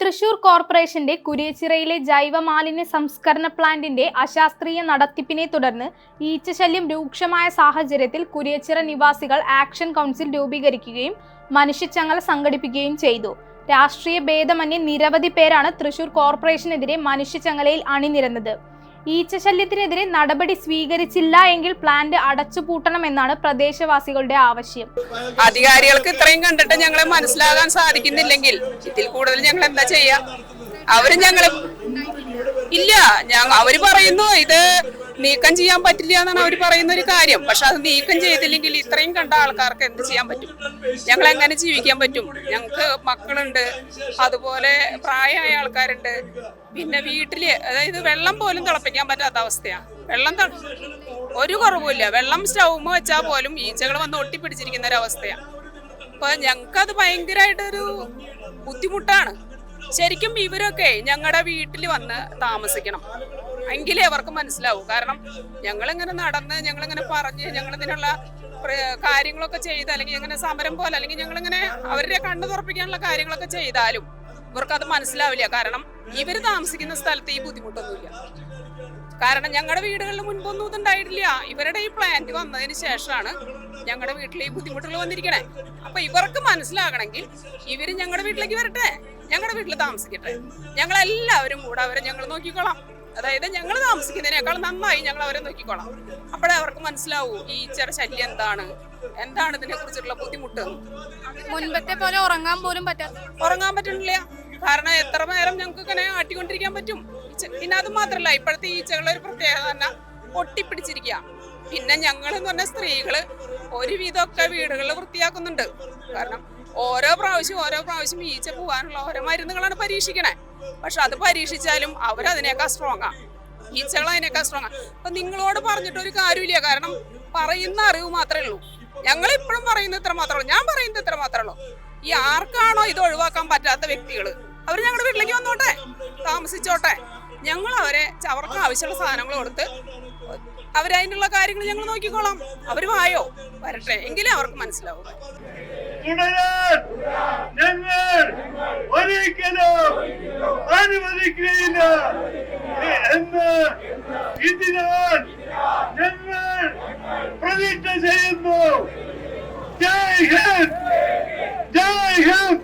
തൃശൂർ കോർപ്പറേഷന്റെ കുരിയച്ചിറയിലെ ജൈവമാലിന്യ സംസ്കരണ പ്ലാന്റിന്റെ അശാസ്ത്രീയ നടത്തിപ്പിനെ തുടർന്ന് ഈച്ചശല്യം രൂക്ഷമായ സാഹചര്യത്തിൽ കുരിയച്ചിറ നിവാസികൾ ആക്ഷൻ കൗൺസിൽ രൂപീകരിക്കുകയും മനുഷ്യച്ചങ്ങല സംഘടിപ്പിക്കുകയും ചെയ്തു. രാഷ്ട്രീയ ഭേദമന്യേ നിരവധി പേരാണ് തൃശൂർ കോർപ്പറേഷനെതിരെ മനുഷ്യച്ചങ്ങലയിൽ അണിനിരന്നത്. ഈച്ചശല്യത്തിനെതിരെ നടപടി സ്വീകരിച്ചില്ല എങ്കിൽ പ്ലാന്റ് അടച്ചുപൂട്ടണമെന്നാണ് പ്രദേശവാസികളുടെ ആവശ്യം. അധികാരികൾക്ക് ഇത്രയും കണ്ടിട്ട് ഞങ്ങളെ മനസ്സിലാകാൻ സാധിക്കുന്നില്ലെങ്കിൽ ഇതിൽ കൂടുതൽ ഞങ്ങൾ എന്താ ചെയ്യാ? അവർ ഞങ്ങളെ ഇല്ല അവർ പറയുന്നു ഇത് നീക്കം ചെയ്യാൻ പറ്റില്ല എന്നാണ് അവർ പറയുന്ന ഒരു കാര്യം. പക്ഷെ അത് നീക്കം ചെയ്തില്ലെങ്കിൽ ഇത്രയും കണ്ട ആൾക്കാർക്ക് എന്ത് ചെയ്യാൻ പറ്റും? ഞങ്ങൾ എങ്ങനെ ജീവിക്കാൻ പറ്റും? ഞങ്ങൾക്ക് മക്കളുണ്ട് അതുപോലെ പ്രായമായ ആൾക്കാരുണ്ട്. പിന്നെ വീട്ടിൽ അതായത് വെള്ളം പോലും തിളപ്പിക്കാൻ പറ്റാത്ത അവസ്ഥയാ. വെള്ളം ഒരു കുറവുമില്ല. വെള്ളം സ്റ്റൗമ വെച്ചാൽ പോലും ഈച്ചകൾ വന്ന് ഒട്ടിപ്പിടിച്ചിരിക്കുന്ന ഒരു അവസ്ഥയാണ് അപ്പൊ ഞങ്ങൾക്കത് ഭയങ്കരമായിട്ടൊരു ബുദ്ധിമുട്ടാണ്. ശരിക്കും ഇവരൊക്കെ ഞങ്ങളുടെ വീട്ടിൽ വന്ന് താമസിക്കണം. എങ്കിലേ അവർക്ക് മനസ്സിലാവൂ. കാരണം ഞങ്ങളിങ്ങനെ നടന്ന് ഞങ്ങളിങ്ങനെ പറഞ്ഞ് ഞങ്ങളിതിനുള്ള കാര്യങ്ങളൊക്കെ ചെയ്ത് അല്ലെങ്കിൽ ഇങ്ങനെ സമരം പോലെ അല്ലെങ്കിൽ ഞങ്ങളിങ്ങനെ അവരുടെ കണ്ണു തുറപ്പിക്കാനുള്ള കാര്യങ്ങളൊക്കെ ചെയ്താലും ഇവർക്ക് അത് മനസ്സിലാവില്ല. കാരണം ഇവർ താമസിക്കുന്ന സ്ഥലത്ത് ഈ ബുദ്ധിമുട്ടൊന്നുമില്ല. കാരണം ഞങ്ങളുടെ വീടുകളിൽ മുൻപൊന്നും ഇതുണ്ടായിട്ടില്ല. ഇവരുടെ ഈ പ്ലാന്റ് വന്നതിന് ശേഷമാണ് ഞങ്ങളുടെ വീട്ടിൽ ഈ ബുദ്ധിമുട്ടുകൾ വന്നിരിക്കണേ. അപ്പൊ ഇവർക്ക് മനസ്സിലാകണമെങ്കിൽ ഇവർ ഞങ്ങളുടെ വീട്ടിലേക്ക് വരട്ടെ. ഞങ്ങളുടെ വീട്ടിൽ താമസിക്കട്ടെ. ഞങ്ങളെല്ലാവരും കൂടെ അവരെ ഞങ്ങൾ നോക്കിക്കോളാം. അതായത് ഞങ്ങൾ താമസിക്കുന്നതിനേക്കാൾ നന്നായി ഞങ്ങൾ അവരെ നോക്കിക്കോളാം. അപ്പോഴേ അവർക്ക് മനസ്സിലാവൂ ഈ ചെറിയ ശല്യം എന്താണ്? എന്താണ് ഇതിനെ കുറിച്ചുള്ള ബുദ്ധിമുട്ട്? മുൻപത്തെ പോലെ ഉറങ്ങാൻ പോലും പറ്റാ ഉറങ്ങാൻ പറ്റുന്നില്ല. കാരണം എത്ര നേരം ഞങ്ങൾക്ക് ഇങ്ങനെ ആട്ടിക്കൊണ്ടിരിക്കാൻ പറ്റും? പിന്നെ അത് മാത്രല്ല ഇപ്പോഴത്തെ ഈച്ചകളെ ഒരു പ്രത്യേകത തന്നെ ഒട്ടിപ്പിടിച്ചിരിക്കുക പിന്നെ ഞങ്ങൾ എന്ന് പറഞ്ഞ സ്ത്രീകൾ ഒരുവിധമൊക്കെ വീടുകളിൽ വൃത്തിയാക്കുന്നുണ്ട്. കാരണം ഓരോ പ്രാവശ്യം ഓരോ പ്രാവശ്യം ഈച്ച പോകാനുള്ള ഓരോ മരുന്നുകളാണ് പരീക്ഷിക്കണേ. പക്ഷെ അത് പരീക്ഷിച്ചാലും അവരതിനേക്കാൾ സ്ട്രോങ്ങാ ഈച്ചകൾ അതിനേക്കാൾ സ്ട്രോങ്ങാ അപ്പൊ നിങ്ങളോട് പറഞ്ഞിട്ട് ഒരു കാര്യമില്ല. കാരണം പറയുന്ന അറിവ് മാത്രമേ ഉള്ളൂ. ഞങ്ങൾ ഇപ്പോഴും പറയുന്നത് ഇത്ര മാത്രമേ ഉള്ളൂ. ഞാൻ പറയുന്നത് ഇത്ര മാത്രമേ ഉള്ളൂ. ഈ ആർക്കാണോ ഇത് ഒഴിവാക്കാൻ പറ്റാത്ത വ്യക്തികൾ അവർ ഞങ്ങളുടെ വീട്ടിലേക്ക് വന്നോട്ടെ. താമസിച്ചോട്ടെ. ഞങ്ങൾ അവരെ അവർക്ക് ആവശ്യമുള്ള സാധനങ്ങൾ കൊടുത്ത് അവരതിനുള്ള കാര്യങ്ങൾ ഞങ്ങൾ നോക്കിക്കോളാം. അവർ വായോ? വരട്ടെ. എങ്കിലേ അവർക്ക് മനസ്സിലാവും. ഞങ്ങൾ ഒരിക്കലും അനുവദിക്കുകയില്ല എന്ന് ഇതിനാൽ ഞങ്ങൾ പ്രതിജ്ഞ ചെയ്യുന്നു ജയ് ഹിന്ദ് ജയ് ഹിന്ദ്